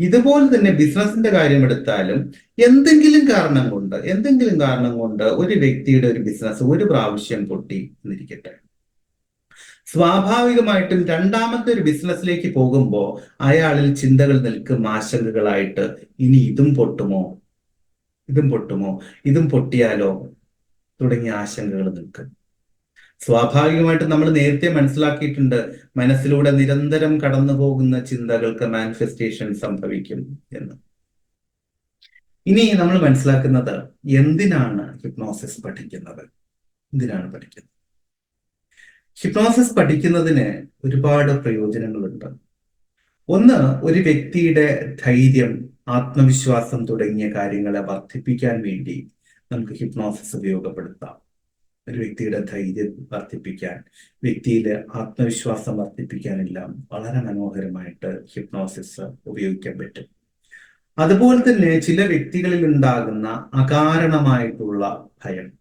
ഇതുപോലെ തന്നെ ബിസിനസിന്റെ കാര്യം എടുത്താലും എന്തെങ്കിലും കാരണം കൊണ്ട് എന്തെങ്കിലും കാരണം കൊണ്ട് ഒരു വ്യക്തിയുടെ ഒരു ബിസിനസ് ഒരു പ്രാവശ്യം പൊട്ടി എന്നിരിക്കട്ടെ. സ്വാഭാവികമായിട്ടും രണ്ടാമത്തെ ഒരു ബിസിനസ്സിലേക്ക് പോകുമ്പോൾ അയാളിൽ ചിന്തകൾ നിൽക്കും ആശങ്കകളായിട്ട് ഇനി ഇതും പൊട്ടുമോ? ഇതും പൊട്ടുമോ? ഇതും പൊട്ടിയാലോ? തുടങ്ങിയ ആശങ്കകൾ നിൽക്കും. സ്വാഭാവികമായിട്ടും നമ്മൾ നേരത്തെ മനസ്സിലാക്കിയിട്ടുണ്ട് മനസ്സിലൂടെ നിരന്തരം കടന്നു പോകുന്ന ചിന്തകൾക്ക് മാനിഫെസ്റ്റേഷൻ സംഭവിക്കും എന്ന്. ഇനി നമ്മൾ മനസ്സിലാക്കുന്നത് എന്തിനാണ് ഹിപ്നോസിസ് പഠിക്കുന്നത്? എന്തിനാണ് പഠിക്കുന്നത്? ഹിപ്നോസിസ് പഠിക്കുന്നതിന് ഒരുപാട് പ്രയോജനങ്ങളുണ്ട്. ഒന്ന് ഒരു വ്യക്തിയുടെ ധൈര്യം ആത്മവിശ്വാസം തുടങ്ങിയ കാര്യങ്ങളെ വർദ്ധിപ്പിക്കാൻ വേണ്ടി നമുക്ക് ഹിപ്നോസിസ് ഉപയോഗപ്പെടുത്താം. ഒരു വ്യക്തിയുടെ ധൈര്യം വർദ്ധിപ്പിക്കാൻ വ്യക്തിയിലെ ആത്മവിശ്വാസം വർദ്ധിപ്പിക്കാനെല്ലാം വളരെ മനോഹരമായിട്ട് ഹിപ്നോസിസ് ഉപയോഗിക്കാൻ പറ്റും. അതുപോലെ തന്നെ ചില വ്യക്തികളിൽ ഉണ്ടാകുന്ന അകാരണമായിട്ടുള്ള ഭയം.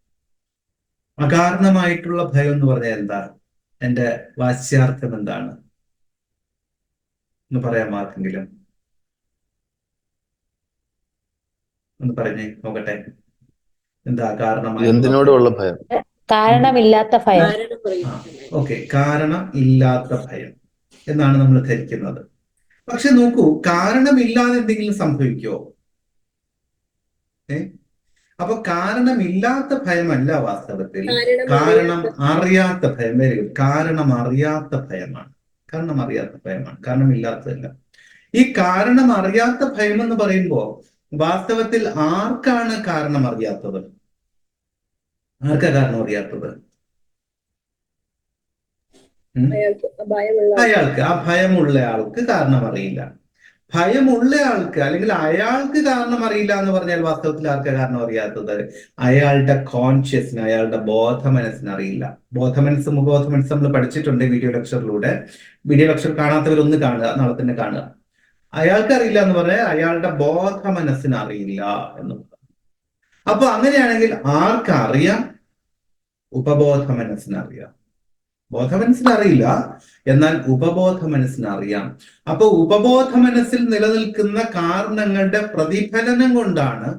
അകാരണമായിട്ടുള്ള ഭയം എന്ന് പറഞ്ഞാൽ എന്താ? എന്റെ വാച്യാർത്ഥം എന്താണ്? എന്ന് പറയാൻ ആർക്കെങ്കിലും ഒന്ന് പറഞ്ഞേ നോക്കട്ടെ. എന്താ കാരണമായി എന്തിനോടുള്ള ഭയം? കാരണമില്ലാത്ത ഭയം. ഓക്കെ കാരണം ഇല്ലാത്ത ഭയം എന്നാണ് നമ്മൾ ധരിക്കുന്നത്. പക്ഷെ നോക്കൂ കാരണമില്ലാതെ എന്തെങ്കിലും സംഭവിക്കുമോ ഏ? അപ്പൊ കാരണമില്ലാത്ത ഭയമല്ല വാസ്തവത്തിൽ. കാരണം അറിയാത്ത ഭയം. വെരി ഗുഡ് കാരണം അറിയാത്ത ഭയമാണ്. കാരണം അറിയാത്ത ഭയമാണ്. കാരണം ഇല്ലാത്തതല്ല ഈ കാരണം അറിയാത്ത ഭയം എന്ന് പറയുമ്പോ വാസ്തവത്തിൽ ആർക്കാണ് കാരണം അറിയാത്തത് ആർക്കാ കാരണം അറിയാത്തത് അയാൾക്ക് ആ ഭയമുള്ള ആൾക്ക് കാരണം അറിയില്ല. ഭയമുള്ള ആൾക്ക് അല്ലെങ്കിൽ അയാൾക്ക് കാരണം അറിയില്ല എന്ന് പറഞ്ഞാൽ വാസ്തവത്തിൽ ആർക്കാ കാരണം അറിയാത്തത്? അയാളുടെ കോൺഷ്യസിന് അയാളുടെ ബോധ മനസ്സിന് അറിയില്ല. ബോധ മനസ്സ് മുബോധ മനസ്സ് നമ്മൾ പഠിച്ചിട്ടുണ്ട് വീഡിയോ ലെക്ചറിലൂടെ വീഡിയോ ലെക്ചർ കാണാത്തവരൊന്ന് കാണുക നാളെ തന്നെ കാണുക. അയാൾക്ക് അറിയില്ല എന്ന് പറഞ്ഞാൽ അയാളുടെ ബോധ മനസ്സിന് അറിയില്ല എന്ന് അപ്പൊ അങ്ങനെയാണെങ്കിൽ ആർക്കറിയാം? ഉപബോധ മനസ്സിനറിയാം ബോധ മനസ്സിനറിയില്ല എന്നാൽ ഉപബോധ മനസ്സിനറിയാം അപ്പൊ ഉപബോധ മനസ്സിൽ നിലനിൽക്കുന്ന കാരണങ്ങളുടെ പ്രതിഫലനം കൊണ്ടാണ്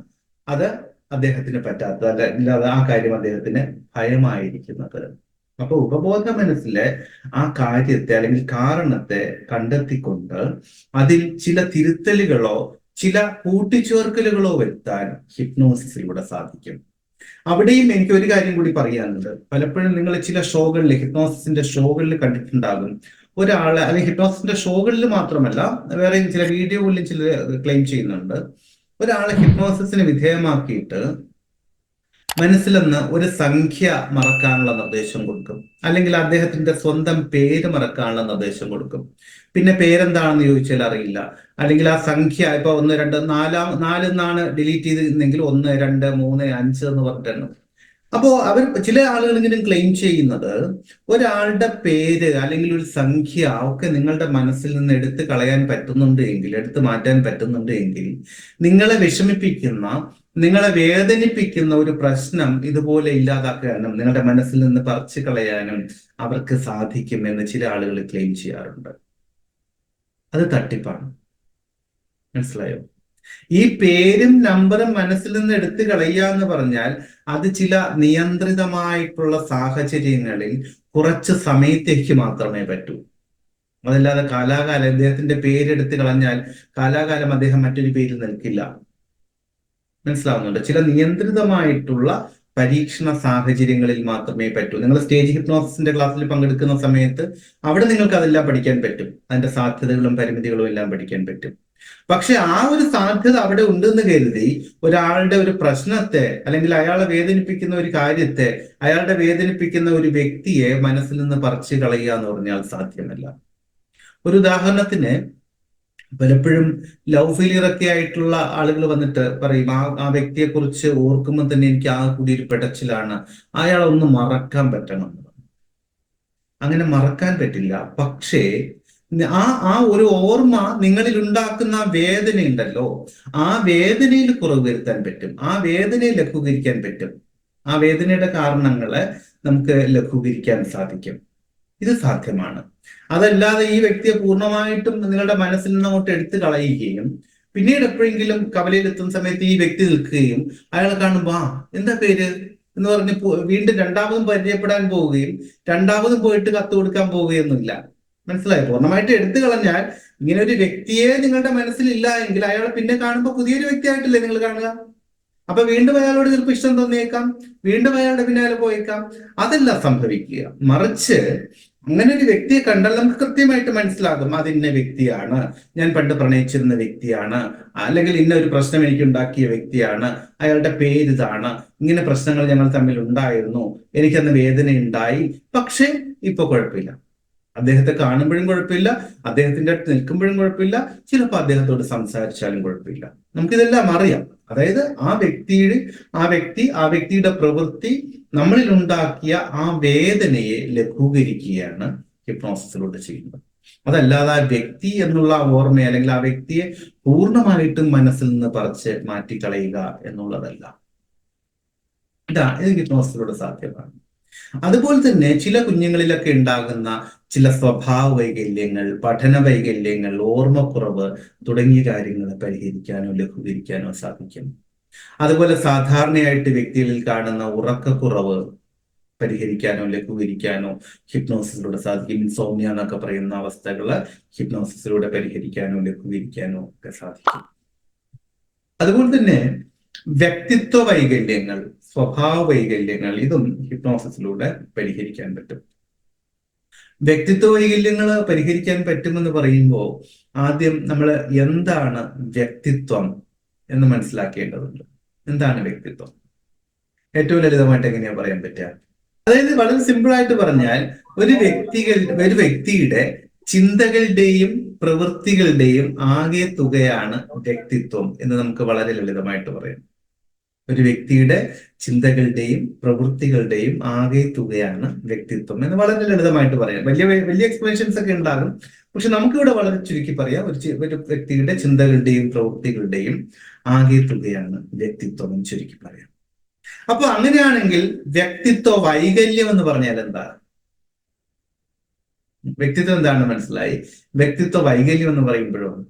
അത് അദ്ദേഹത്തിന് പറ്റാത്തത്. അല്ല ഇല്ലാതെ ആ കാര്യം അദ്ദേഹത്തിന് ഭയമായിരിക്കുന്നത്. അപ്പൊ ഉപബോധ മനസ്സിലെ ആ കാര്യത്തെ അല്ലെങ്കിൽ കാരണത്തെ കണ്ടെത്തിക്കൊണ്ട് അതിൽ ചില തിരുത്തലുകളോ ചില കൂട്ടിച്ചേർക്കലുകളോ വരുത്താൻ ഹിപ്നോസിസിലൂടെ സാധിക്കും. അവിടെയും എനിക്ക് ഒരു കാര്യം കൂടി പറയാനുണ്ട്. പലപ്പോഴും നിങ്ങൾ ചില ഷോകളിൽ ഹിപ്നോസിന്റെ ഷോകളിൽ കണ്ടിട്ടുണ്ടാകും. ഒരാളെ അല്ലെങ്കിൽ ഹിപ്നോസിന്റെ ഷോകളിൽ മാത്രമല്ല വേറെയും ചില വീഡിയോകളിലും ചില ക്ലെയിം ചെയ്യുന്നുണ്ട്. ഒരാളെ ഹിപ്നോസിന് വിധേയമാക്കിയിട്ട് മനസ്സിലെന്ന് ഒരു സംഖ്യ മറക്കാനുള്ള നിർദ്ദേശം കൊടുക്കും. അല്ലെങ്കിൽ അദ്ദേഹത്തിന്റെ സ്വന്തം പേര് മറക്കാനുള്ള നിർദ്ദേശം കൊടുക്കും. പിന്നെ പേരെന്താണെന്ന് ചോദിച്ചാൽ അറിയില്ല. അല്ലെങ്കിൽ ആ സംഖ്യ ഇപ്പൊ ഒന്ന് രണ്ട് നാലാം നാലിൽ നിന്നാണ് ഡിലീറ്റ് ചെയ്തിരുന്നെങ്കിൽ ഒന്ന് രണ്ട് മൂന്ന് അഞ്ച് എന്ന് പറഞ്ഞിട്ടാണ് അപ്പോ അവർ ചില ആളുകൾ ഇങ്ങനെ ക്ലെയിം ചെയ്യുന്നത് ഒരാളുടെ പേര് അല്ലെങ്കിൽ ഒരു സംഖ്യ ഒക്കെ നിങ്ങളുടെ മനസ്സിൽ നിന്ന് എടുത്തു കളയാൻ പറ്റുന്നുണ്ട് എങ്കിൽ എടുത്തു മാറ്റാൻ പറ്റുന്നുണ്ട് എങ്കിൽ നിങ്ങളെ വിഷമിപ്പിക്കുന്ന നിങ്ങളെ വേദനിപ്പിക്കുന്ന ഒരു പ്രശ്നം ഇതുപോലെ ഇല്ലാതാക്കാനും നിങ്ങളുടെ മനസ്സിൽ നിന്ന് പറിച്ചു കളയാനും അവർക്ക് സാധിക്കുമെന്ന് ചില ആളുകൾ ക്ലെയിം ചെയ്യാറുണ്ട്. അത് തട്ടിപ്പാണ്. മനസ്സിലായോ? ഈ പേരും നമ്പറും മനസ്സിൽ നിന്ന് എടുത്തു കളയുക എന്ന് പറഞ്ഞാൽ അത് ചില നിയന്ത്രിതമായിട്ടുള്ള സാഹചര്യങ്ങളിൽ കുറച്ച് സമയത്തേക്ക് മാത്രമേ പറ്റൂ. അതല്ലാതെ കാലാകാലം അദ്ദേഹത്തിന്റെ പേരെടുത്ത് കളഞ്ഞാൽ കാലാകാലം അദ്ദേഹം മറ്റൊരു പേരിൽ നിൽക്കില്ല. മനസ്സിലാവുന്നുണ്ട്. ചില നിയന്ത്രിതമായിട്ടുള്ള പരീക്ഷണ സാഹചര്യങ്ങളിൽ മാത്രമേ പറ്റൂ. നിങ്ങൾ സ്റ്റേജ് ഹിപ്നോസിന്റെ ക്ലാസ്സിൽ പങ്കെടുക്കുന്ന സമയത്ത് അവിടെ നിങ്ങൾക്ക് അതെല്ലാം പഠിക്കാൻ പറ്റും. അതിന്റെ സാധ്യതകളും പരിമിതികളും എല്ലാം പഠിക്കാൻ പറ്റും. പക്ഷെ ആ ഒരു സാധ്യത അവിടെ ഉണ്ടെന്ന് കരുതി ഒരാളുടെ ഒരു പ്രശ്നത്തെ അല്ലെങ്കിൽ അയാളെ വേദനിപ്പിക്കുന്ന ഒരു കാര്യത്തെ അയാളുടെ വേദനിപ്പിക്കുന്ന ഒരു വ്യക്തിയെ മനസ്സിൽ നിന്ന് പറിച്ചു കളയുക എന്ന് പറഞ്ഞാൽ സാധ്യമല്ല. ഒരു ഉദാഹരണത്തിന് പലപ്പോഴും ലവ് ഫെയിലിയർ ഒക്കെ ആയിട്ടുള്ള ആളുകൾ വന്നിട്ട് പറയും ആ ആ വ്യക്തിയെ കുറിച്ച് ഓർക്കുമ്പോൾ തന്നെ എനിക്ക് ആ കൂടി ഒരു പെടച്ചിലാണ്. അയാളെ മറക്കാൻ പറ്റണം. അങ്ങനെ മറക്കാൻ പറ്റില്ല. പക്ഷേ ആ ആ ഒരു ഓർമ്മ നിങ്ങളിൽ ഉണ്ടാക്കുന്ന വേദന ഉണ്ടല്ലോ. ആ വേദനയിൽ കുറവ് വരുത്താൻ പറ്റും. ആ വേദനയെ ലഘൂകരിക്കാൻ പറ്റും. ആ വേദനയുടെ കാരണങ്ങളെ നമുക്ക് ലഘൂകരിക്കാൻ സാധിക്കും. ഇത് സാധ്യമാണ്. അതല്ലാതെ ഈ വ്യക്തിയെ പൂർണമായിട്ടും നിങ്ങളുടെ മനസ്സിൽ നിന്ന് അങ്ങോട്ട് എടുത്തു കളയുകയും പിന്നീട് എപ്പോഴെങ്കിലും കവലയിൽ എത്തുന്ന സമയത്ത് ഈ വ്യക്തി നിൽക്കുകയും അയാളെ കാണുമ്പോ ആ എന്താ പേര്? എന്ന് പറഞ്ഞ് വീണ്ടും രണ്ടാമതും പരിചയപ്പെടാൻ പോവുകയും രണ്ടാമതും പോയിട്ട് കത്ത് കൊടുക്കാൻ പോവുകയൊന്നുമില്ല. മനസ്സിലായി? പൂർണമായിട്ട് എടുത്തു കളഞ്ഞാൽ ഇങ്ങനെ ഒരു വ്യക്തിയെ നിങ്ങളുടെ മനസ്സിലില്ല എങ്കിൽ അയാളെ പിന്നെ കാണുമ്പോൾ പുതിയൊരു വ്യക്തിയായിട്ടല്ലേ നിങ്ങൾ കാണുക? അപ്പൊ വീണ്ടും അയാളോട് ചിലപ്പോൾ ഇഷ്ടം തോന്നിയേക്കാം. വീണ്ടും അയാളുടെ പിന്നാലെ പോയേക്കാം. അതല്ല സംഭവിക്കുക. മറിച്ച് അങ്ങനെ ഒരു വ്യക്തിയെ കണ്ടാൽ നമുക്ക് കൃത്യമായിട്ട് മനസ്സിലാകും അത് ഇന്ന വ്യക്തിയാണ് ഞാൻ പണ്ട് പ്രണയിച്ചിരുന്ന വ്യക്തിയാണ് അല്ലെങ്കിൽ ഇന്ന ഒരു പ്രശ്നം എനിക്ക് ഉണ്ടാക്കിയ വ്യക്തിയാണ് അയാളുടെ പേര് ഇതാണ് ഇങ്ങനെ പ്രശ്നങ്ങൾ ഞങ്ങൾ തമ്മിൽ ഉണ്ടായിരുന്നു എനിക്കന്ന് വേദന ഉണ്ടായി പക്ഷേ ഇപ്പൊ കുഴപ്പമില്ല. അദ്ദേഹത്തെ കാണുമ്പോഴും കുഴപ്പമില്ല അദ്ദേഹത്തിന്റെ അടുത്ത് നിൽക്കുമ്പോഴും കുഴപ്പമില്ല ചിലപ്പോൾ അദ്ദേഹത്തോട് സംസാരിച്ചാലും കുഴപ്പമില്ല. നമുക്കിതെല്ലാം അറിയാം. അതായത് ആ വ്യക്തിയുടെ ആ വ്യക്തി ആ വ്യക്തിയുടെ പ്രവൃത്തി നമ്മളിൽ ഉണ്ടാക്കിയ ആ വേദനയെ ലഘൂകരിക്കുകയാണ് ഹിപ്നോസിസിലൂടെ ചെയ്യുന്നത്. അതല്ലാതെ ആ വ്യക്തി എന്നുള്ള ഓർമ്മ അല്ലെങ്കിൽ ആ വ്യക്തിയെ പൂർണമായിട്ടും മനസ്സിൽ നിന്ന് പറിച്ച് മാറ്റിക്കളയുക എന്നുള്ളതല്ല. ഇതാ ഇത് ഹിപ്നോസിസിലൂടെ സാധ്യമാണ്. അതുപോലെ തന്നെ ചില കുഞ്ഞുങ്ങളിലൊക്കെ ഉണ്ടാകുന്ന ചില സ്വഭാവ വൈകല്യങ്ങൾ പഠന വൈകല്യങ്ങൾ ഓർമ്മക്കുറവ് തുടങ്ങിയ കാര്യങ്ങൾ പരിഹരിക്കാനോ ലഘൂകരിക്കാനോ സാധിക്കും. അതുപോലെ സാധാരണയായിട്ട് വ്യക്തികളിൽ കാണുന്ന ഉറക്കക്കുറവ് പരിഹരിക്കാനോ ലഘൂകരിക്കാനോ ഹിപ്നോസിസിലൂടെ സാധിക്കും. ഇൻസോമിയ എന്നൊക്കെ പറയുന്ന അവസ്ഥകൾ ഹിപ്നോസിസിലൂടെ പരിഹരിക്കാനോ ലഘൂകരിക്കാനോ ഒക്കെ സാധിക്കും. അതുപോലെ തന്നെ വ്യക്തിത്വ വൈകല്യങ്ങൾ സ്വഭാവ വൈകല്യങ്ങൾ ഇതും ഹിപ്നോസിസിലൂടെ പരിഹരിക്കാൻ പറ്റും. വ്യക്തിത്വ വൈകല്യങ്ങൾ പരിഹരിക്കാൻ പറ്റുമെന്ന് പറയുമ്പോൾ ആദ്യം നമ്മൾ എന്താണ് വ്യക്തിത്വം എന്ന് മനസ്സിലാക്കേണ്ടതുണ്ട്. എന്താണ് വ്യക്തിത്വം? ഏറ്റവും ലളിതമായിട്ട് എങ്ങനെയാ പറയാൻ പറ്റുക? അതായത് വളരെ സിമ്പിൾ ആയിട്ട് പറഞ്ഞാൽ ഒരു വ്യക്തികൾ ഒരു വ്യക്തിയുടെ ചിന്തകളുടെയും പ്രവൃത്തികളുടെയും ആകെ തുകയാണ് വ്യക്തിത്വം എന്ന് നമുക്ക് വളരെ ലളിതമായിട്ട് പറയാം. ഒരു വ്യക്തിയുടെ ചിന്തകളുടെയും പ്രവൃത്തികളുടെയും ആകെ തുകയാണ് വ്യക്തിത്വം എന്ന് വളരെ ലളിതമായിട്ട് പറയാം. വലിയ വലിയ എക്സ്പ്ലനേഷൻസ് ഒക്കെ ഉണ്ടാകും. പക്ഷെ നമുക്കിവിടെ വളരെ ചുരുക്കി പറയാം. ഒരു ഒരു വ്യക്തിയുടെ ചിന്തകളുടെയും പ്രവൃത്തികളുടെയും ആകെ തുകയാണ് വ്യക്തിത്വം എന്ന് ചുരുക്കി പറയാം. അപ്പൊ അങ്ങനെയാണെങ്കിൽ വ്യക്തിത്വ വൈകല്യം എന്ന് പറഞ്ഞാൽ എന്താ? വ്യക്തിത്വം എന്താണെന്ന് മനസ്സിലായി? വ്യക്തിത്വ വൈകല്യം എന്ന് പറയുമ്പോഴോ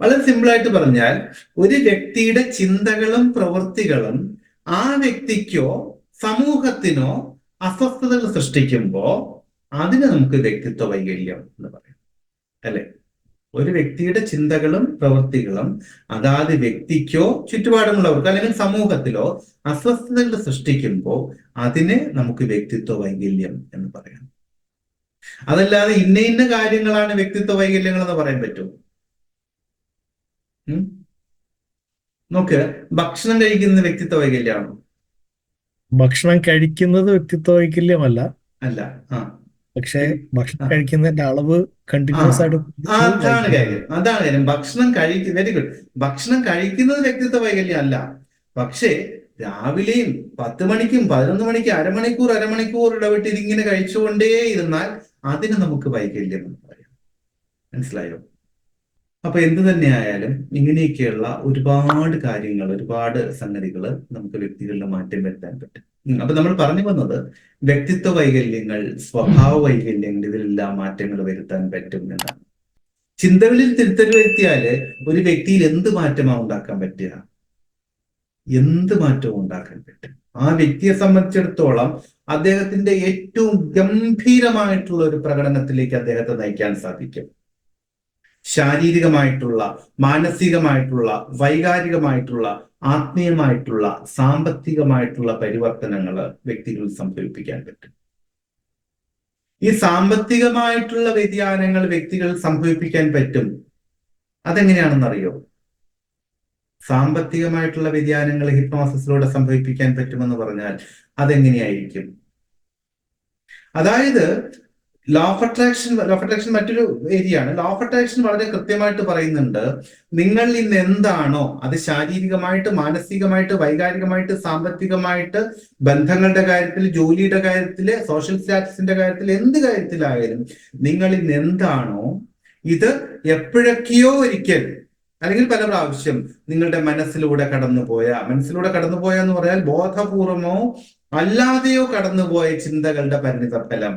വളരെ സിമ്പിളായിട്ട് പറഞ്ഞാൽ ഒരു വ്യക്തിയുടെ ചിന്തകളും പ്രവൃത്തികളും ആ വ്യക്തിക്കോ സമൂഹത്തിനോ അസ്വസ്ഥതകൾ സൃഷ്ടിക്കുമ്പോ അതിന് നമുക്ക് വ്യക്തിത്വ വൈകല്യം എന്ന് പറയാം. അല്ലെ? ഒരു വ്യക്തിയുടെ ചിന്തകളും പ്രവൃത്തികളും അതാത് വ്യക്തിക്കോ ചുറ്റുപാടുമുള്ളവർക്കോ അല്ലെങ്കിൽ സമൂഹത്തിലോ അസ്വസ്ഥതകൾ സൃഷ്ടിക്കുമ്പോൾ അതിനെ നമുക്ക് വ്യക്തിത്വ വൈകല്യം എന്ന് പറയാം. അതല്ലാതെ ഇന്ന ഇന്ന കാര്യങ്ങളാണ് വ്യക്തിത്വ വൈകല്യങ്ങൾ എന്ന് പറയാൻ പറ്റും. നോക്ക് ഭക്ഷണം കഴിക്കുന്നത് വ്യക്തിത്വ വൈകല്യമാണോ? ഭക്ഷണം കഴിക്കുന്നത് വ്യക്തിത്വ വൈകല്യമല്ല. അല്ല ആ. പക്ഷെ ഭക്ഷണം. കഴിക്കുന്നതിന്റെ അളവ് കണ്ടിന്യൂസ് ആയിട്ട് അതാണ് കാര്യം. അതാണ് കാര്യം. ഭക്ഷണം കഴിക്കുന്ന വെരി ഗുഡ് ഭക്ഷണം കഴിക്കുന്നത് വ്യക്തിത്വ വൈകല്യം അല്ല പക്ഷേ രാവിലെയും പത്ത് മണിക്കും പതിനൊന്ന് മണിക്കും അരമണിക്കൂർ അരമണിക്കൂർ ഇടവിട്ട് ഇതിങ്ങനെ കഴിച്ചുകൊണ്ടേ ഇരുന്നാൽ അതിന് നമുക്ക് വൈകല്യം എന്ന് പറയാം. മനസ്സിലായോ? അപ്പൊ എന്ത് തന്നെയായാലും ഇങ്ങനെയൊക്കെയുള്ള ഒരുപാട് കാര്യങ്ങൾ ഒരുപാട് സംഗതികൾ നമുക്ക് വ്യക്തികളിൽ മാറ്റം വരുത്താൻ പറ്റും. അപ്പൊ നമ്മൾ പറഞ്ഞു വന്നത് വ്യക്തിത്വ വൈകല്യങ്ങൾ സ്വഭാവ വൈകല്യങ്ങൾ ഇതിലെല്ലാം മാറ്റങ്ങൾ വരുത്താൻ പറ്റും എന്നാണ്. ചിന്തകളിൽ തിരുത്തൽ വരുത്തിയാൽ ഒരു വ്യക്തിയിൽ എന്ത് മാറ്റമാണ് ഉണ്ടാക്കാൻ പറ്റുക? എന്ത് മാറ്റവും ഉണ്ടാക്കാൻ പറ്റും? ആ വ്യക്തിയെ സംബന്ധിച്ചിടത്തോളം അദ്ദേഹത്തിന്റെ ഏറ്റവും ഗംഭീരമായിട്ടുള്ള ഒരു പ്രകടനത്തിലേക്ക് അദ്ദേഹത്തെ നയിക്കാൻ സാധിക്കും. ശാരീരികമായിട്ടുള്ള മാനസികമായിട്ടുള്ള വൈകാരികമായിട്ടുള്ള ആത്മീയമായിട്ടുള്ള സാമ്പത്തികമായിട്ടുള്ള പരിവർത്തനങ്ങൾ വ്യക്തികളിൽ സംഭവിപ്പിക്കാൻ പറ്റും. ഈ സാമ്പത്തികമായിട്ടുള്ള വ്യതിയാനങ്ങൾ വ്യക്തികളിൽ സംഭവിപ്പിക്കാൻ പറ്റും അതെങ്ങനെയാണെന്നറിയോ? സാമ്പത്തികമായിട്ടുള്ള വ്യതിയാനങ്ങൾ ഹിപ്നോസിസിലൂടെ സംഭവിപ്പിക്കാൻ പറ്റുമെന്ന് പറഞ്ഞാൽ അതെങ്ങനെയായിരിക്കും? അതായത് law of attraction law of attraction മറ്റൊരു ഏരിയ ആണ്. ലോ ഓഫ് അട്രാക്ഷൻ വളരെ കൃത്യമായിട്ട് പറയുന്നുണ്ട്. നിങ്ങൾ ഇന്ന് എന്താണോ അത് ശാരീരികമായിട്ട് മാനസികമായിട്ട് വൈകാരികമായിട്ട് സാമ്പത്തികമായിട്ട് ബന്ധങ്ങളുടെ കാര്യത്തിൽ ജോലിയുടെ കാര്യത്തിൽ സോഷ്യൽ സ്റ്റാറ്റസിന്റെ കാര്യത്തിൽ എന്ത് കാര്യത്തിലായാലും നിങ്ങൾ ഇന്ന് എന്താണോ ഇത് എപ്പോഴൊക്കെയോ ഒരിക്കൽ അല്ലെങ്കിൽ പല പ്രാവശ്യം നിങ്ങളുടെ മനസ്സിലൂടെ കടന്നുപോയ മനസ്സിലൂടെ കടന്നുപോയ എന്ന് പറഞ്ഞാൽ ബോധപൂർവമോ അല്ലാതെയോ കടന്നുപോയ ചിന്തകളുടെ പരിണിത ഫലം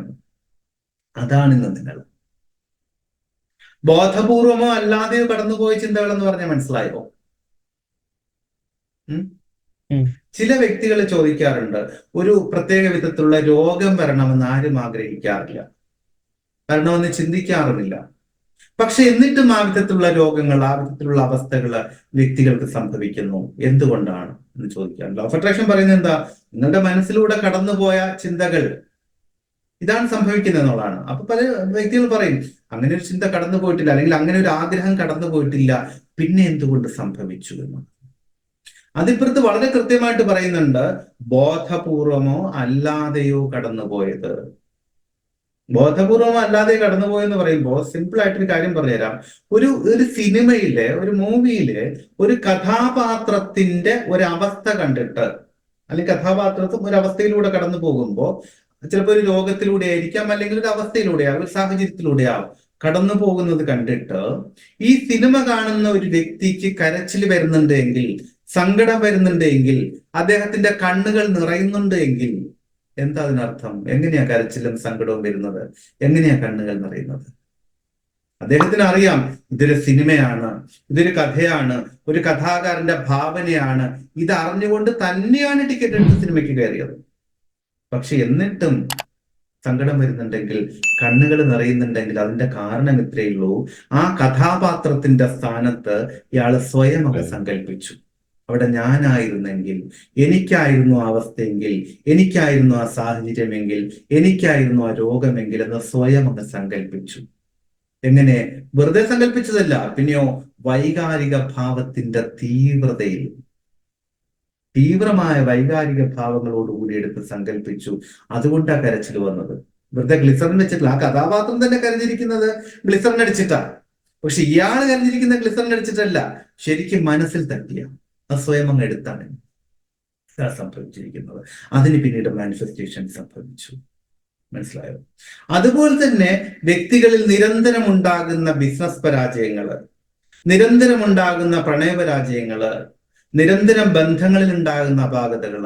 അതാണ് ഇന്ന് നിങ്ങൾ. ബോധപൂർവമോ അല്ലാതെയോ കടന്നുപോയ ചിന്തകൾ എന്ന് പറഞ്ഞാൽ മനസ്സിലായോ. ചില വ്യക്തികൾ ചോദിക്കാറുണ്ട് ഒരു പ്രത്യേക വിധത്തിലുള്ള രോഗം വരണമെന്ന് ആരും ആഗ്രഹിക്കാറില്ല. വരണമെന്ന് ചിന്തിക്കാറുമില്ല. പക്ഷെ എന്നിട്ടും ആ വിധത്തിലുള്ള രോഗങ്ങൾ ആ വിധത്തിലുള്ള അവസ്ഥകൾ വ്യക്തികൾക്ക് സംഭവിക്കുന്നു. എന്തുകൊണ്ടാണ്? എന്ന് ചോദിക്കാറുണ്ട്. ലോ പറയുന്നത് എന്താ? നിങ്ങളുടെ മനസ്സിലൂടെ കടന്നുപോയ ചിന്തകൾ ഇതാണ് സംഭവിക്കുന്നത് എന്നുള്ളതാണ് അപ്പൊ പല വ്യക്തികൾ പറയും അങ്ങനെ ഒരു ചിന്ത കടന്നു പോയിട്ടില്ല അല്ലെങ്കിൽ അങ്ങനെ ഒരു ആഗ്രഹം കടന്നു പോയിട്ടില്ല പിന്നെ എന്തുകൊണ്ട് സംഭവിച്ചു എന്ന്. അതിപ്പുറത്ത് വളരെ കൃത്യമായിട്ട് പറയുന്നുണ്ട് ബോധപൂർവമോ അല്ലാതെയോ കടന്നുപോയത്. ബോധപൂർവമോ അല്ലാതെ കടന്നുപോയെന്ന് പറയുമ്പോൾ സിമ്പിൾ ആയിട്ടൊരു കാര്യം പറഞ്ഞുതരാം. ഒരു ഒരു സിനിമയിലെ ഒരു മൂവിയിലെ ഒരു കഥാപാത്രത്തിന്റെ ഒരവസ്ഥ കണ്ടിട്ട് അല്ലെങ്കിൽ കഥാപാത്രത്തും ഒരവസ്ഥയിലൂടെ കടന്നു പോകുമ്പോൾ ചിലപ്പോൾ ഒരു രോഗത്തിലൂടെ ആയിരിക്കാം അല്ലെങ്കിൽ ഒരു അവസ്ഥയിലൂടെയാവും ഒരു സാഹചര്യത്തിലൂടെയാവും കടന്നു പോകുന്നത് കണ്ടിട്ട് ഈ സിനിമ കാണുന്ന ഒരു വ്യക്തിക്ക് കരച്ചിൽ വരുന്നുണ്ട് എങ്കിൽ സങ്കടം വരുന്നുണ്ട് എങ്കിൽ അദ്ദേഹത്തിന്റെ കണ്ണുകൾ നിറയുന്നുണ്ട് എങ്കിൽ എന്താ അതിനർത്ഥം? എങ്ങനെയാ കരച്ചിലും സങ്കടവും വരുന്നത്? എങ്ങനെയാ കണ്ണുകൾ നിറയുന്നത്? അദ്ദേഹത്തിന് അറിയാം ഇതൊരു സിനിമയാണ് ഇതൊരു കഥയാണ് ഒരു കഥാകാരന്റെ ഭാവനയാണ്. ഇത് അറിഞ്ഞുകൊണ്ട് തന്നെയാണ് ടിക്കറ്റ് എടുത്ത് സിനിമയ്ക്ക് കയറിയത്. പക്ഷെ എന്നിട്ടും സങ്കടം വരുന്നുണ്ടെങ്കിൽ കണ്ണുകൾ നിറയുന്നുണ്ടെങ്കിൽ അതിന്റെ കാരണം ഇത്രയേ ഉള്ളൂ. ആ കഥാപാത്രത്തിന്റെ സ്ഥാനത്ത് ഇയാൾ സ്വയം അത്. സങ്കല്പിച്ചു അവിടെ ഞാനായിരുന്നെങ്കിൽ എനിക്കായിരുന്നു ആ അവസ്ഥയെങ്കിൽ എനിക്കായിരുന്നു ആ സാഹചര്യമെങ്കിൽ എനിക്കായിരുന്നു ആ രോഗമെങ്കിൽ എന്ന് സ്വയം അങ്ങ് സങ്കല്പിച്ചു എങ്ങനെ? വെറുതെ സങ്കല്പിച്ചതല്ല പിന്നെയോ വൈകാരിക ഭാവത്തിന്റെ തീവ്രതയിൽ. തീവ്രമായ വൈകാരിക ഭാവങ്ങളോടുകൂടി എടുത്ത് സങ്കല്പിച്ചു അതുകൊണ്ടാണ് കരച്ചിൽ വന്നത്. വെറുതെ ഗ്ലിസറിൻ വെച്ചിട്ടില്ല ആ കഥാപാത്രം തന്നെ കരഞ്ഞിരിക്കുന്നത് ഗ്ലിസറിൻ അടിച്ചിട്ടാ. പക്ഷെ ഇയാൾ കരഞ്ഞിരിക്കുന്ന ഗ്ലിസറിൻ അടിച്ചിട്ടല്ല ശരിക്കും മനസ്സിൽ തട്ടിയ അസ്വയം സ്വയം അങ്ങ് എടുത്താണ്. സംഭവിച്ചിരിക്കുന്നത്. അതിന് പിന്നീട് മാനിഫെസ്റ്റേഷൻ സംഭവിച്ചു. മനസ്സിലായോ? അതുപോലെ തന്നെ വ്യക്തികളിൽ നിരന്തരം ഉണ്ടാകുന്ന ബിസിനസ് പരാജയങ്ങൾ നിരന്തരം ഉണ്ടാകുന്ന പ്രണയപരാജയങ്ങൾ നിരന്തരം ബന്ധങ്ങളിൽ ഉണ്ടാകുന്ന അപാകതകൾ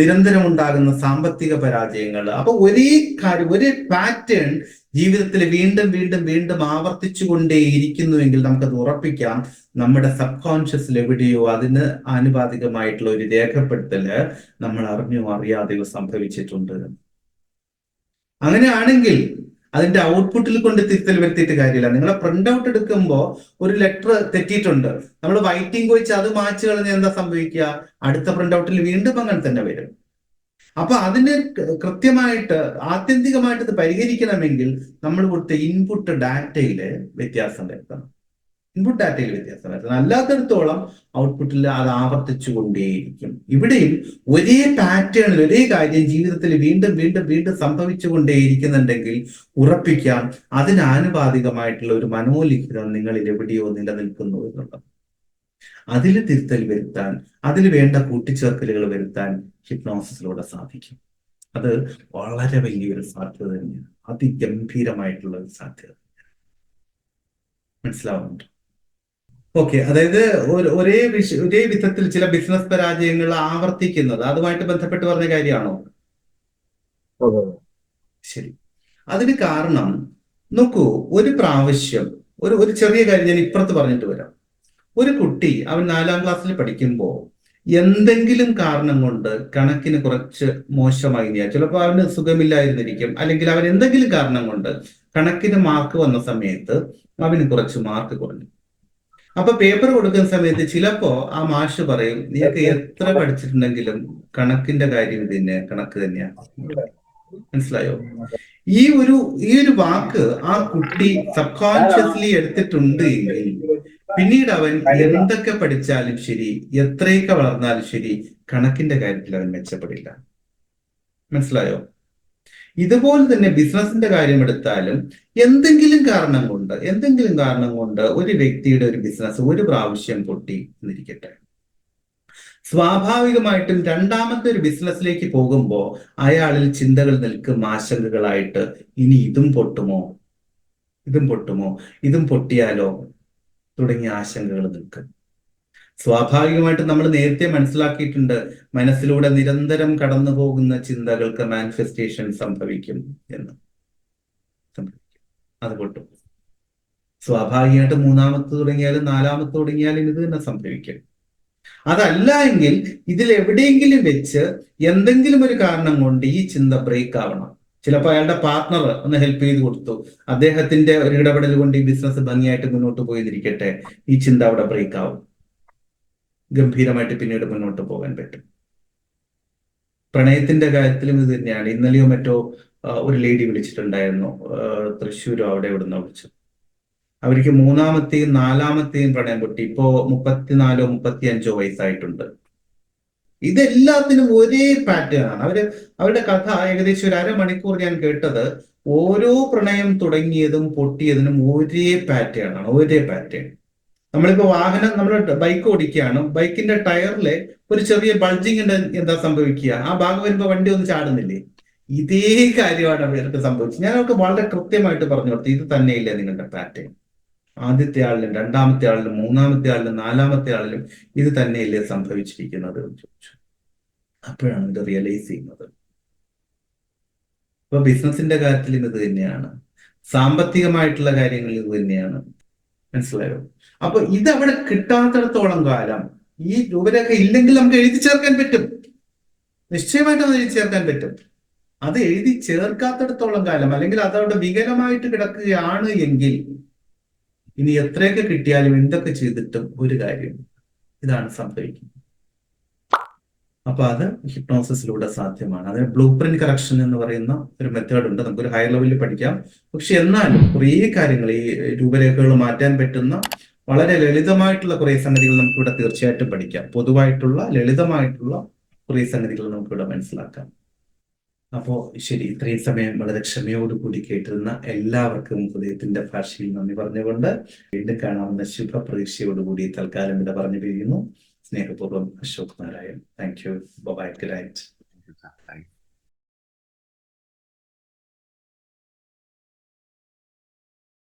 നിരന്തരം ഉണ്ടാകുന്ന സാമ്പത്തിക പരാജയങ്ങൾ അപ്പൊ ഒരേ കാര്യം ഒരേ പാറ്റേൺ ജീവിതത്തിൽ വീണ്ടും വീണ്ടും വീണ്ടും ആവർത്തിച്ചു കൊണ്ടേയിരിക്കുന്നുവെങ്കിൽ നമുക്കത് ഉറപ്പിക്കാം. നമ്മുടെ സബ് കോൺഷ്യസിൽ എവിടെയോ അതിന് ആനുപാതികമായിട്ടുള്ള ഒരു രേഖപ്പെടുത്തൽ നമ്മൾ അറിഞ്ഞോ അറിയാതെയോ സംഭവിച്ചിട്ടുണ്ട്. അങ്ങനെയാണെങ്കിൽ അതിന്റെ ഔട്ട്പുട്ടിൽ കൊണ്ട് തിരുത്തൽ വരുത്തിയിട്ട് കാര്യമില്ല. നിങ്ങൾ പ്രിന്റ് ഔട്ട് എടുക്കുമ്പോൾ ഒരു ലെറ്റർ തെറ്റിയിട്ടുണ്ട്. നമ്മൾ വൈറ്റിംഗ് വെച്ച് അത് മാച്ച് കളഞ്ഞ എന്താ സംഭവിക്കുക? അടുത്ത പ്രിന്റ് ഔട്ടിൽ വീണ്ടും അങ്ങനെ തന്നെ വരും. അപ്പൊ അതിന് കൃത്യമായിട്ട് ആത്യന്തികമായിട്ട് ഇത് പരിഹരിക്കണമെങ്കിൽ നമ്മൾ കൊടുത്ത ഇൻപുട്ട് ഡാറ്റയിൽ വ്യത്യാസം വരുത്തണം. ഇൻപുട്ട് ഡാറ്റയിൽ വ്യത്യാസം വരുന്നത്. അല്ലാത്തടത്തോളം ഔട്ട്പുട്ടിൽ അത് ആവർത്തിച്ചു കൊണ്ടേയിരിക്കും ഇവിടെയും ഒരേ പാറ്റേണിൽ ഒരേ കാര്യം ജീവിതത്തിൽ വീണ്ടും വീണ്ടും വീണ്ടും സംഭവിച്ചു കൊണ്ടേയിരിക്കുന്നുണ്ടെങ്കിൽ ഉറപ്പിക്കാം അതിനാനുപാതികമായിട്ടുള്ള ഒരു മനോലിഖിതം നിങ്ങളിൽ എവിടെയോ നിലനിൽക്കുന്നു എന്നുള്ളത്. അതിൽ തിരുത്തൽ വരുത്താൻ അതിൽ വേണ്ട കൂട്ടിച്ചേർക്കലുകൾ വരുത്താൻ ഹിപ്നോസിസിലൂടെ സാധിക്കും. അത് വളരെ വലിയൊരു സാധ്യത തന്നെയാണ്. അതിഗംഭീരമായിട്ടുള്ള ഒരു സാധ്യത. മനസ്സിലാവുന്നുണ്ട്? ഓക്കെ അതായത് ഒരേ വിഷ ഒരേ വിധത്തിൽ ചില ബിസിനസ് പരാജയങ്ങൾ ആവർത്തിക്കുന്നത് അതുമായിട്ട് ബന്ധപ്പെട്ട് പറഞ്ഞ കാര്യമാണോ? ശരി. അതിന് കാരണം നോക്കൂ ഒരു പ്രാവശ്യം ഒരു ഒരു ചെറിയ കാര്യം ഞാൻ ഇപ്പുറത്ത് പറഞ്ഞിട്ട് വരാം. ഒരു കുട്ടി അവൻ നാലാം ക്ലാസ്സിൽ പഠിക്കുമ്പോൾ എന്തെങ്കിലും കാരണം കൊണ്ട് കണക്കിന് കുറച്ച് മോശമായി നീ ചിലപ്പോൾ അവന് സുഖമില്ലായിരുന്നിരിക്കും. അല്ലെങ്കിൽ അവൻ എന്തെങ്കിലും കാരണം കൊണ്ട് കണക്കിന് മാർക്ക് വന്ന സമയത്ത് അവന് കുറച്ച് മാർക്ക് കുറഞ്ഞു. അപ്പൊ പേപ്പർ കൊടുക്കുന്ന സമയത്ത് ചിലപ്പോ ആ മാഷ് പറയും നിങ്ങൾക്ക് എത്ര പഠിച്ചിട്ടുണ്ടെങ്കിലും കണക്കിന്റെ കാര്യം ഇത് തന്നെ കണക്ക് തന്നെയാ. മനസ്സിലായോ? ഈ ഒരു ഈ ഒരു വാക്ക് ആ കുട്ടി സബ് കോൺഷ്യസ്ലി എടുത്തിട്ടുണ്ട് എങ്കിൽ പിന്നീട് അവൻ എന്തൊക്കെ പഠിച്ചാലും ശരി എത്രയൊക്കെ വളർന്നാലും ശരി കണക്കിന്റെ കാര്യത്തിൽ അവൻ മെച്ചപ്പെടില്ല. മനസ്സിലായോ? ഇതുപോലെ തന്നെ ബിസിനസിന്റെ കാര്യം എടുത്താലും എന്തെങ്കിലും കാരണം കൊണ്ട് എന്തെങ്കിലും കാരണം കൊണ്ട് ഒരു വ്യക്തിയുടെ ഒരു ബിസിനസ് ഒരു പ്രാവശ്യം പൊട്ടി എന്നിരിക്കട്ടെ. സ്വാഭാവികമായിട്ടും രണ്ടാമത്തെ ഒരു ബിസിനസ്സിലേക്ക് പോകുമ്പോൾ അയാളിൽ ചിന്തകൾ നിൽക്കും ആശങ്കകളായിട്ട് ഇനി ഇതും പൊട്ടുമോ? ഇതും പൊട്ടുമോ? ഇതും പൊട്ടിയാലോ? തുടങ്ങിയ ആശങ്കകൾ നിൽക്കും. സ്വാഭാവികമായിട്ടും നമ്മൾ നേരത്തെ മനസ്സിലാക്കിയിട്ടുണ്ട് മനസ്സിലൂടെ നിരന്തരം കടന്നു പോകുന്ന ചിന്തകൾക്ക് മാനിഫെസ്റ്റേഷൻ സംഭവിക്കും എന്ന്. സംഭവിക്കും. അത് പൊട്ടും. സ്വാഭാവികമായിട്ട് മൂന്നാമത്തെ തുടങ്ങിയാലും നാലാമത്തെ തുടങ്ങിയാലും ഇത് തന്നെ സംഭവിക്കും. അതല്ല എങ്കിൽ ഇതിൽ എവിടെയെങ്കിലും വെച്ച് എന്തെങ്കിലും ഒരു കാരണം കൊണ്ട് ഈ ചിന്ത ബ്രേക്ക് ആവണം. ചിലപ്പോൾ അയാളുടെ പാർട്ണർ ഒന്ന് ഹെൽപ്പ് ചെയ്ത് കൊടുത്തു. അദ്ദേഹത്തിന്റെ ഒരു ഇടപെടൽ കൊണ്ട് ഈ ബിസിനസ് ഭംഗിയായിട്ട് മുന്നോട്ട് പോയിരിക്കട്ടെ ഈ ചിന്ത അവിടെ ബ്രേക്ക് ആവും. ഗംഭീരമായിട്ട് പിന്നീട് മുന്നോട്ട് പോകാൻ പറ്റും. പ്രണയത്തിന്റെ കാര്യത്തിലും ഇത് തന്നെയാണ്. ഇന്നലെയോ മറ്റോ ഒരു ലേഡി വിളിച്ചിട്ടുണ്ടായിരുന്നു. തൃശ്ശൂരോ അവിടെ ഇവിടുന്ന് വിളിച്ചു. അവർക്ക് മൂന്നാമത്തെയും നാലാമത്തെയും പ്രണയം പൊട്ടി. ഇപ്പോ മുപ്പത്തിനാലോ മുപ്പത്തിയഞ്ചോ വയസ്സായിട്ടുണ്ട്. ഇതെല്ലാത്തിനും ഒരേ പാറ്റേൺ ആണ്. അവർ അവരുടെ കഥ ഏകദേശം ഒരു അരമണിക്കൂർ ഞാൻ കേട്ടത്. ഓരോ പ്രണയം തുടങ്ങിയതും പൊട്ടിയതിനും ഒരേ പാറ്റേൺ ആണ്. ഒരേ പാറ്റേൺ നമ്മളിപ്പോ വാഹനം നമ്മൾ ബൈക്ക് ഓടിക്കുകയാണ്. ബൈക്കിന്റെ ടയറിലെ ഒരു ചെറിയ ബൾജിങ് എന്താ സംഭവിക്കുക? ആ ഭാഗം വരുമ്പോ വണ്ടി ഒന്ന് ചാടുന്നില്ലേ? ഇതേ കാര്യമാണ് അവർക്ക് സംഭവിച്ചത്. ഞാൻ അവർക്ക് വളരെ കൃത്യമായിട്ട് പറഞ്ഞു കൊടുത്തു. ഇത് തന്നെയില്ല നിങ്ങളുടെ പാറ്റേൺ ആദ്യത്തെ ആളിലും രണ്ടാമത്തെ ആളിലും മൂന്നാമത്തെ ആളിലും നാലാമത്തെ ആളിലും ഇത് തന്നെയല്ലേ സംഭവിച്ചിരിക്കുന്നത് എന്ന് ചോദിച്ചു. അപ്പോഴാണ് ഇത് റിയലൈസ് ചെയ്യുന്നത്. ഇപ്പൊ ബിസിനസിന്റെ കാര്യത്തിൽ ഇത് തന്നെയാണ്. സാമ്പത്തികമായിട്ടുള്ള കാര്യങ്ങളിൽ ഇത് തന്നെയാണ്. മനസ്സിലായോ? അപ്പൊ ഇതവിടെ കിട്ടാത്തിടത്തോളം കാലം ഈ രൂപരേഖ ഇല്ലെങ്കിൽ നമുക്ക് എഴുതി ചേർക്കാൻ പറ്റും. നിശ്ചയമായിട്ടും എഴുതി ചേർക്കാൻ പറ്റും. അത് എഴുതി ചേർക്കാത്തിടത്തോളം കാലം അല്ലെങ്കിൽ അതവിടെ വികലമായിട്ട് കിടക്കുകയാണ് എങ്കിൽ ഇനി എത്രയൊക്കെ കിട്ടിയാലും എന്തൊക്കെ ചെയ്തിട്ടും ഒരു കാര്യം ഇതാണ് സംഭവിക്കുന്നത്. അപ്പൊ അത് ഹിപ്നോസിസിലൂടെ സാധ്യമാണ്. അതിന് ബ്ലൂ പ്രിന്റ് കറക്ഷൻ എന്ന് പറയുന്ന ഒരു മെത്തേഡ് ഉണ്ട്. നമുക്ക് ഒരു ഹയർ ലെവലിൽ പഠിക്കാം. പക്ഷെ എന്നാലും കുറേ കാര്യങ്ങൾ ഈ രൂപരേഖകൾ മാറ്റാൻ പറ്റുന്ന വളരെ ലളിതമായിട്ടുള്ള കുറേ സംഗതികൾ നമുക്കിവിടെ തീർച്ചയായിട്ടും പഠിക്കാം. പൊതുവായിട്ടുള്ള ലളിതമായിട്ടുള്ള കുറേ സംഗതികൾ നമുക്കിവിടെ മനസ്സിലാക്കാം. അപ്പോ ശരി ഇത്രയും സമയം വളരെ ക്ഷമയോടുകൂടി കേട്ടിരുന്ന എല്ലാവർക്കും ഹൃദയത്തിന്റെ ഭാഷയിൽ നന്ദി പറഞ്ഞുകൊണ്ട് വീണ്ടും കാണാവുന്ന ശുഭപ്രതീക്ഷയോടുകൂടി തൽക്കാലം ഇവിടെ പറഞ്ഞു പിരിയുന്നു സ്നേഹപൂർവം Ashok Narayan. Thank you bye good night